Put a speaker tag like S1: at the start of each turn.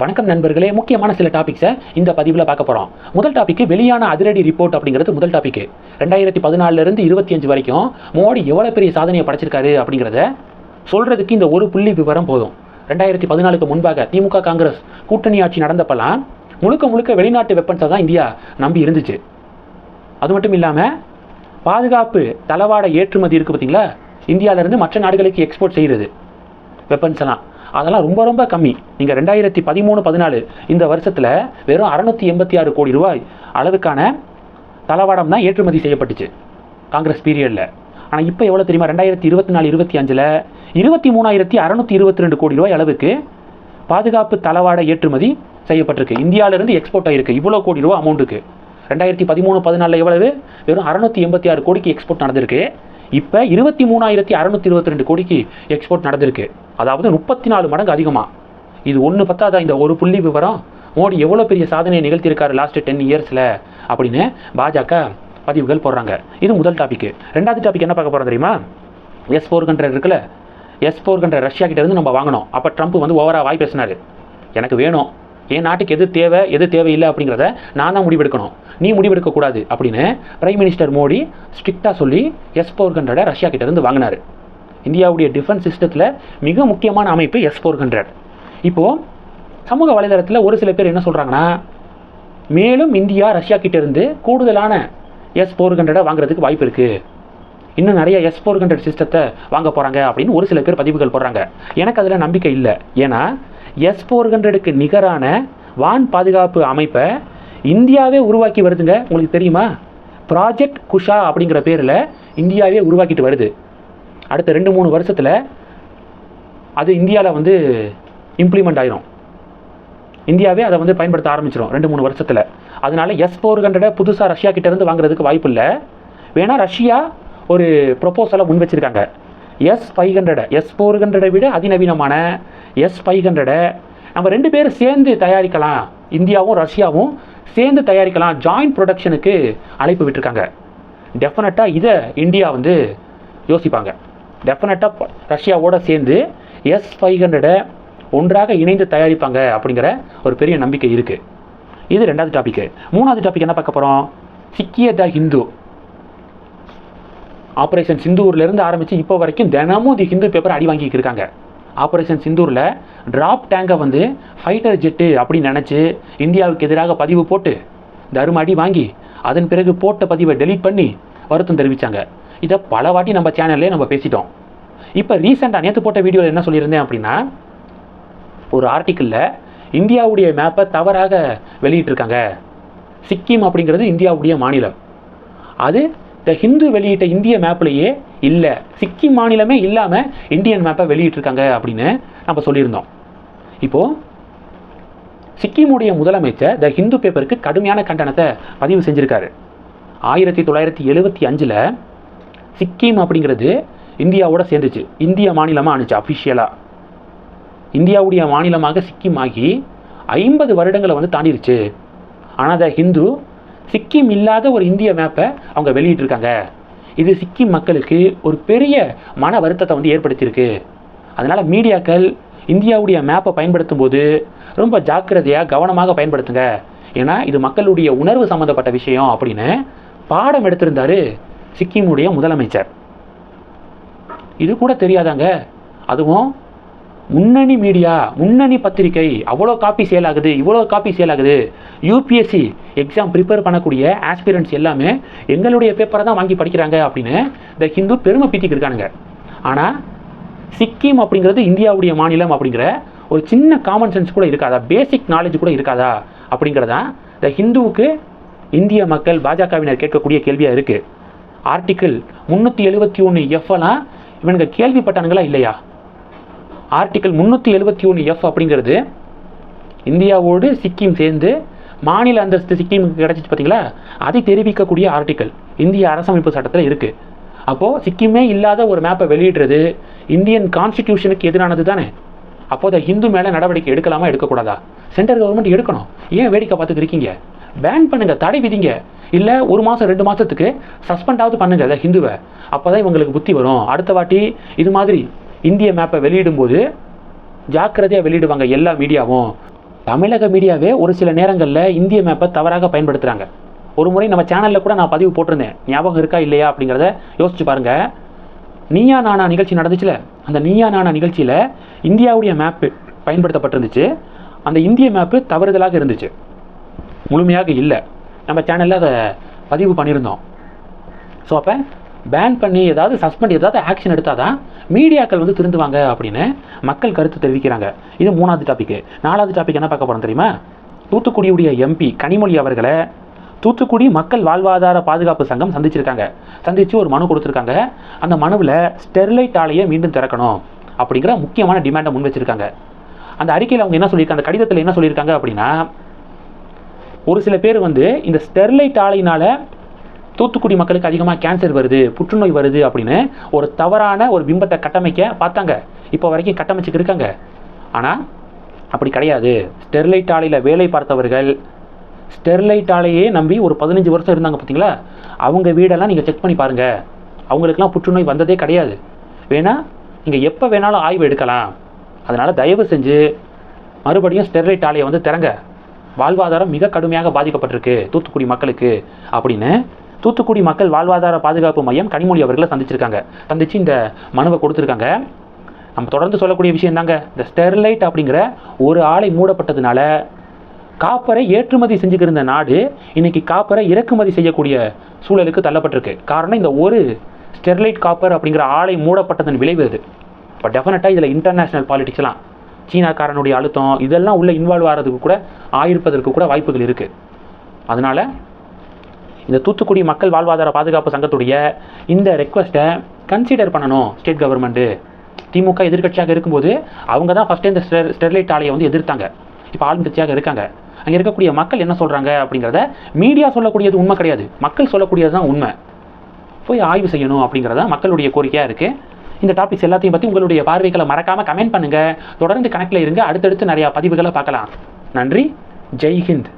S1: வணக்கம் நண்பர்களே முக்கியமான சில டாபிக்ஸை இந்த பதிவில் பார்க்க போகிறோம் முதல் டாபிக் வெளியான அதிரடி ரிப்போர்ட் அப்படிங்கிறது முதல் டாபிக் ரெண்டாயிரத்தி பதினாலிருந்து இருபத்தி அஞ்சு வரைக்கும் மோடி எவ்வளோ பெரிய சாதனையை படைச்சிருக்காரு அப்படிங்கிறத சொல்கிறதுக்கு இந்த ஒரு புள்ளி விவரம் போதும். ரெண்டாயிரத்தி பதினாலுக்கு முன்பாக திமுக காங்கிரஸ் கூட்டணி ஆட்சி நடந்தப்பெல்லாம் முழுக்க முழுக்க வெளிநாட்டு வெப்பன்ஸை தான் இந்தியா நம்பி இருந்துச்சு. அது மட்டும் இல்லாமல் பாதுகாப்பு தளவாட ஏற்றுமதி இருக்குது பார்த்தீங்களா இந்தியாவிலேருந்து மற்ற நாடுகளுக்கு எக்ஸ்போர்ட் செய்கிறது வெப்பன்ஸ் எல்லாம். அதெல்லாம் ரொம்ப ரொம்ப கம்மி. நீங்கள் ரெண்டாயிரத்தி பதிமூணு பதினாலு இந்த வருஷத்தில் வெறும் அறநூற்றி எண்பத்தி ஆறு கோடி ரூபாய் அளவுக்கான தளவாடம் தான் ஏற்றுமதி செய்யப்பட்டுச்சு காங்கிரஸ் பீரியடில். ஆனால் இப்போ எவ்வளோ தெரியுமா? ரெண்டாயிரத்தி இருபத்தி நாலு இருபத்தி அஞ்சில் இருபத்தி மூணாயிரத்தி அறநூற்றி இருபத்தி ரெண்டு கோடி ரூபாய் அளவுக்கு பாதுகாப்பு தளவாட ஏற்றுமதி செய்யப்பட்டிருக்கு. இந்தியாவிலேருந்து எக்ஸ்போர்ட் ஆகிருக்கு. இவ்வளோ கோடி ரூபா அமௌண்ட்டுக்கு ரெண்டாயிரத்தி பதிமூணு பதினாலில் எவ்வளவு? வெறும் அறநூற்றி எண்பத்தி ஆறு கோடிக்கு எக்ஸ்போர்ட் நடந்திருக்கு. இப்போ இருபத்தி மூணாயிரத்தி அறநூற்றி இருபத்தி ரெண்டு கோடிக்கு எக்ஸ்போர்ட் நடந்திருக்கு. அதாவது முப்பத்தி நாலு மடங்கு அதிகமாக இது ஒன்று பத்தாதா இந்த ஒரு புள்ளி விவரம்? மோடி எவ்வளோ பெரிய சாதனையை நிகழ்த்தியிருக்காரு லாஸ்ட் டென் இயர்ஸில் அப்படின்னு பாஜக பதிவுகள் போடுறாங்க. இது முதல் டாபிக் ரெண்டாவது டாபிக் என்ன பார்க்க போகிறோம் தெரியுமா? எஸ் ஃபோர் ஹண்ட்ரட் இருக்குல்ல? எஸ் ஃபோர் ஹண்ட்ரட் ரஷ்யா கிட்டேருந்து நம்ம வாங்கினோம். அப்போ ட்ரம்ப் வந்து ஓவராக வாய் பேசினாரு. எனக்கு வேணும். என் நாட்டுக்கு எது தேவை எது தேவையில்லை அப்படிங்கிறத நான் தான் முடிவெடுக்கணும். நீ முடிவெடுக்கக்கூடாது அப்படின்னு பிரைம் மினிஸ்டர் மோடி ஸ்ட்ரிக்டாக சொல்லி எஸ் ஃபோர் ஹண்ட்ரடை ரஷ்யா கிட்டேருந்து வாங்கினார். இந்தியாவுடைய டிஃபென்ஸ் சிஸ்டத்தில் மிக முக்கியமான அமைப்பு எஸ் ஃபோர் ஹண்ட்ரட் இப்போது சமூக வலைதளத்தில் ஒரு சில பேர் என்ன சொல்கிறாங்கன்னா மேலும் இந்தியா ரஷ்யா கிட்டேருந்து கூடுதலான எஸ் ஃபோர் ஹண்ட்ரடை வாங்குறதுக்கு வாய்ப்பு இருக்குது இன்னும் நிறைய எஸ் ஃபோர் ஹண்ட்ரட் சிஸ்டத்தை வாங்க போகிறாங்க அப்படின்னு ஒரு சில பேர் பதிவுகள் போடுறாங்க. எனக்கு அதில் நம்பிக்கை இல்லை. ஏன்னா எஸ் ஃபோர் ஹண்ட்ரடுக்கு நிகரான வான் பாதுகாப்பு அமைப்பை இந்தியாவே உருவாக்கி வருதுங்க. உங்களுக்கு தெரியுமா? ப்ராஜெக்ட் குஷா அப்படிங்கிற பேரில் இந்தியாவே உருவாக்கிட்டு வருது. அடுத்த ரெண்டு மூணு வருஷத்தில் அது இந்தியாவில் வந்து இம்ப்ளிமெண்ட் ஆயிரும். இந்தியாவே அதை வந்து பயன்படுத்த ஆரம்பிச்சிடும் ரெண்டு மூணு வருஷத்தில். அதனால எஸ் ஃபோர் ஹண்ட்ரடை புதுசாக ரஷ்யா கிட்டேருந்து வாங்குறதுக்கு வாய்ப்பு இல்லை. வேணால் ரஷ்யா ஒரு ப்ரொப்போசலை முன் வச்சிருக்காங்க. எஸ் ஃபைவ் ஹண்ட்ரடை எஸ் ஃபோர் ஹண்ட்ரடை விட அதிநவீனமான எஸ் ஃபைவ் ஹண்ட்ரடை நம்ம ரெண்டு பேரும் சேர்ந்து தயாரிக்கலாம். இந்தியாவும் ரஷ்யாவும் சேர்ந்து தயாரிக்கலாம். ஜாயிண்ட் ப்ரொடக்ஷனுக்கு அழைப்பு விட்டுருக்காங்க. டெஃபினட்டாக இதை இந்தியா வந்து யோசிப்பாங்க. டெஃபினட்டாக ரஷ்யாவோடு சேர்ந்து எஸ் ஃபைவ் ஹண்ட்ரடை ஒன்றாக இணைந்து தயாரிப்பாங்க அப்படிங்கிற ஒரு பெரிய நம்பிக்கை இருக்குது இது ரெண்டாவது டாபிக்கு மூணாவது டாபிக் என்ன பார்க்க போகிறோம் சிக்கிய த ஹிந்து. ஆப்ரேஷன் சிந்தூர்லேருந்து ஆரம்பித்து இப்போ வரைக்கும் தினமும் தி ஹிந்து பேப்பர் அடி வாங்கிட்டு இருக்காங்க. ஆப்ரேஷன் சிந்தூரில் ட்ராப் டேங்கை வந்து ஃபைட்டர் ஜெட்டு அப்படின்னு நினச்சி இந்தியாவுக்கு எதிராக பதிவு போட்டு தரும அடி வாங்கி அதன் பிறகு போட்ட பதிவை டெலீட் பண்ணி வருத்தம் தெரிவித்தாங்க இதை பல வாட்டி நம்ம சேனல்லே நம்ம பேசிட்டோம். இப்போ ரீசெண்டாக நேற்று போட்ட வீடியோவில் என்ன சொல்லியிருந்தேன் அப்படின்னா ஒரு ஆர்டிக்கிளில் இந்தியாவுடைய மேப்பை தவறாக வெளியிட்டிருக்காங்க. சிக்கிம் அப்படிங்கிறது இந்தியாவுடைய மாநிலம். அது த ஹிந்து வெளியிட்ட இந்திய மேப்லேயே இல்லை. சிக்கிம் மாநிலமே இல்லாமல் இந்தியன் மேப்பை வெளியிட்டிருக்காங்க அப்படின்னு நம்ம சொல்லியிருந்தோம். இப்போது சிக்கிமுடைய முதலமைச்சர் த ஹிந்து பேப்பருக்கு கடுமையான கண்டனத்தை பதிவு செஞ்சுருக்காரு. ஆயிரத்தி தொள்ளாயிரத்தி எழுபத்தி அஞ்சில் சிக்கிம் அப்படிங்கிறது இந்தியாவோட சேர்ந்துச்சு. இந்திய மாநிலமாக ஆணுச்சு அஃபிஷியலாக இந்தியாவுடைய மாநிலமாக சிக்கிம் ஆகி ஐம்பது வருடங்களை வந்து தாண்டிருச்சு. ஆனால் த ஹிந்து சிக்கிம் இல்லாத ஒரு இந்திய மேப்பை அவங்க வெளியிட்டிருக்காங்க. இது சிக்கிம் மக்களுக்கு ஒரு பெரிய மன வருத்தத்தை வந்து ஏற்படுத்தியிருக்கு. அதனால் மீடியாக்கள் இந்தியாவுடைய மேப்பை பயன்படுத்தும் போது ரொம்ப ஜாக்கிரதையாக கவனமாக பயன்படுத்துங்க. ஏன்னா இது மக்களுடைய உணர்வு சம்மந்தப்பட்ட விஷயம் அப்படின்னு பாடம் எடுத்திருந்தாரு சிக்கிமுடைய முதலமைச்சர். இது கூட தெரியாதாங்க. அதுவும் முன்னணி மீடியா முன்னணி பத்திரிகை அவ்வளோ காப்பி சேல் ஆகுது இவ்வளோ காப்பி சேல் ஆகுது. யூபிஎஸ்சி எக்ஸாம் ப்ரிப்பேர் பண்ணக்கூடிய ஆஸ்பிரண்ட்ஸ் எல்லாமே எங்களுடைய பேப்பரை தான் வாங்கி படிக்கிறாங்க அப்படின்னு இந்த ஹிந்து பெருமை பீத்திக்கிருக்கானுங்க ஆனால் சிக்கிம் அப்படிங்கிறது இந்தியாவுடைய மாநிலம் அப்படிங்கிற ஒரு சின்ன காமன் சென்ஸ் கூட இருக்காதா? பேசிக் நாலேஜ் கூட இருக்காதா? அப்படிங்கிறதா இந்த ஹிந்துவுக்கு இந்திய மக்கள் பாஜகவினர் கேட்கக்கூடிய கேள்வியாக இருக்குது ஆர்டிக்கிள் முந்நூற்றி எழுபத்தி ஒன்று எஃப்எல்லாம் இவனுங்க கேள்விப்பட்டானுங்களா இல்லையா? ஆர்டிக்கல் முந்நூற்றி எழுபத்தி ஒன்று எஃப் அப்படிங்கிறது இந்தியாவோடு சிக்கிம் சேர்ந்து மாநில அந்தஸ்து சிக்கிமுக்கு கிடச்சிச்சு பார்த்தீங்களா அதை தெரிவிக்கக்கூடிய ஆர்டிக்கல் இந்திய அரசமைப்பு சட்டத்தில் இருக்குது அப்போது சிக்கிமே இல்லாத ஒரு மேப்பை வெளியிடுறது இந்தியன் கான்ஸ்டிடியூஷனுக்கு எதிரானது தானே? அப்போ ஹிந்து மேலே நடவடிக்கை எடுக்கலாமா எடுக்கக்கூடாதா? சென்ட்ரல் கவர்மெண்ட் எடுக்கணும். ஏன் வேடிக்கை பார்த்துட்டு இருக்கீங்க? பேன் பண்ணுங்க தடை விதிங்க. இல்லை ஒரு மாதம் ரெண்டு மாதத்துக்கு சஸ்பெண்டாவது பண்ணுங்க அதை ஹிந்துவை. அப்போ தான் இவங்களுக்கு புத்தி வரும். அடுத்த வாட்டி இது மாதிரி இந்திய மேப்பை வெளியிடும்போது ஜாக்கிரதையாக வெளியிடுவாங்க எல்லா மீடியாவும். தமிழக மீடியாவே ஒரு சில நேரங்களில் இந்திய மேப்பை தவறாக பயன்படுத்துகிறாங்க ஒரு முறை நம்ம சேனலில் கூட நான் பதிவு போட்டிருந்தேன். ஞாபகம் இருக்கா இல்லையா அப்படிங்கிறத யோசிச்சு பாருங்கள் நீயா நானா நிகழ்ச்சி நடந்துச்சுல? அந்த நீயா நானா நிகழ்ச்சியில் இந்தியாவுடைய மேப்பு பயன்படுத்தப்பட்டிருந்துச்சு. அந்த இந்திய மேப்பு தவறுதலாக இருந்துச்சு. முழுமையாக இல்லை. நம்ம சேனலில் அதை பதிவு பண்ணியிருந்தோம். ஸோ அப்போ பேன் பண்ணி ஏதாவது சஸ்பெண்ட் ஏதாவது ஆக்ஷன் எடுத்தால் தான் மீடியாக்கள் வந்து திருந்துவாங்க அப்படின்னு மக்கள் கருத்து தெரிவிக்கிறாங்க. இது மூணாவது டாபிக் நாலாவது டாபிக் என்ன பார்க்க போகிறோம் தெரியுமா? தூத்துக்குடியுடைய எம்பி கனிமொழி அவர்களை தூத்துக்குடி மக்கள் வாழ்வாதார பாதுகாப்பு சங்கம் சந்திச்சிருக்காங்க. சந்தித்து ஒரு மனு கொடுத்துருக்காங்க. அந்த மனுவில் ஸ்டெர்லைட் ஆலையை மீண்டும் திறக்கணும் அப்படிங்கிற முக்கியமான டிமாண்டை முன் வச்சிருக்காங்க. அந்த அறிக்கையில் அவங்க என்ன சொல்லியிருக்காங்க? அந்த கடிதத்தில் என்ன சொல்லியிருக்காங்க அப்படின்னா ஒரு சில பேர் வந்து இந்த ஸ்டெர்லைட் ஆலையினால் தூத்துக்குடி மக்களுக்கு அதிகமாக கேன்சர் வருது புற்றுநோய் வருது அப்படின்னு ஒரு தவறான ஒரு பிம்பத்தை கட்டமைக்க பார்த்தாங்க. இப்போ வரைக்கும் கட்டமைச்சுக்கு இருக்காங்க. ஆனால் அப்படி கிடையாது. ஸ்டெர்லைட் ஆலையில் வேலை பார்த்தவர்கள் ஸ்டெர்லைட் ஆலையே நம்பி ஒரு பதினஞ்சு வருஷம் இருந்தாங்க பார்த்தீங்களா அவங்க வீடெல்லாம் நீங்கள் செக் பண்ணி பாருங்கள் அவங்களுக்கெல்லாம் புற்றுநோய் வந்ததே கிடையாது. வேணால் நீங்கள் எப்போ வேணாலும் ஆய்வு எடுக்கலாம். அதனால் தயவு செஞ்சு மறுபடியும் ஸ்டெர்லைட் ஆலையை வந்து திறங்க. வாழ்வாதாரம் மிக கடுமையாக பாதிக்கப்பட்டிருக்கு தூத்துக்குடி மக்களுக்கு அப்படின்னு தூத்துக்குடி மக்கள் வாழ்வாதார பாதுகாப்பு மையம் கனிமொழி அவர்களை சந்திச்சிருக்காங்க. சந்திச்சு இந்த மனுவை கொடுத்துருக்காங்க. நம்ம தொடர்ந்து சொல்லக்கூடிய விஷயம் தாங்க இந்த ஸ்டெர்லைட் அப்படிங்கிற ஒரு ஆலை மூடப்பட்டதுனால காப்பரை ஏற்றுமதி செஞ்சுக்கிருந்த நாடு இன்னைக்கு காப்பரை இறக்குமதி செய்யக்கூடிய சூழலுக்கு தள்ளப்பட்டிருக்கு. காரணம் இந்த ஒரு ஸ்டெர்லைட் காப்பர் அப்படிங்கிற ஆலை மூடப்பட்டதன் விளைவு அது இப்போ டெஃபினட்டாக இதில் இன்டர்நேஷ்னல் பாலிடிக்ஸ்லாம் சீனாக்காரனுடைய அழுத்தம் இதெல்லாம் உள்ளே இன்வால்வ் ஆகிறதுக்கு கூட ஆயிருப்பதற்கு கூட வாய்ப்புகள் இருக்குது அதனால் இந்த தூத்துக்குடி மக்கள் வாழ்வாதார பாதுகாப்பு சங்கத்துடைய இந்த ரெக்வஸ்ட்டை கன்சிடர் பண்ணணும் ஸ்டேட் கவர்மெண்ட்டு திமுக எதிர்க்கட்சியாக இருக்கும்போது அவங்க தான் ஃபஸ்ட்டு இந்த ஸ்டெர் ஸ்டெர்லைட் ஆலையை வந்து எதிர்த்தாங்க. இப்போ ஆளுங்கட்சியாக இருக்காங்க. அங்கே இருக்கக்கூடிய மக்கள் என்ன சொல்கிறாங்க அப்படிங்கிறத மீடியா சொல்லக்கூடியது உண்மை கிடையாது. மக்கள் சொல்லக்கூடியது தான் உண்மை. போய் ஆய்வு செய்யணும் அப்படிங்கிறத மக்களுடைய கோரிக்கையாக இருக்குது இந்த டாபிக்ஸ் எல்லாத்தையும் பற்றி உங்களுடைய பார்வைகளை மறக்காமல் கமெண்ட் பண்ணுங்கள் தொடர்ந்து கணக்கில் இருங்க. அடுத்தடுத்து நிறையா பதிவுகளை பார்க்கலாம். நன்றி. ஜெய் ஹிந்த்.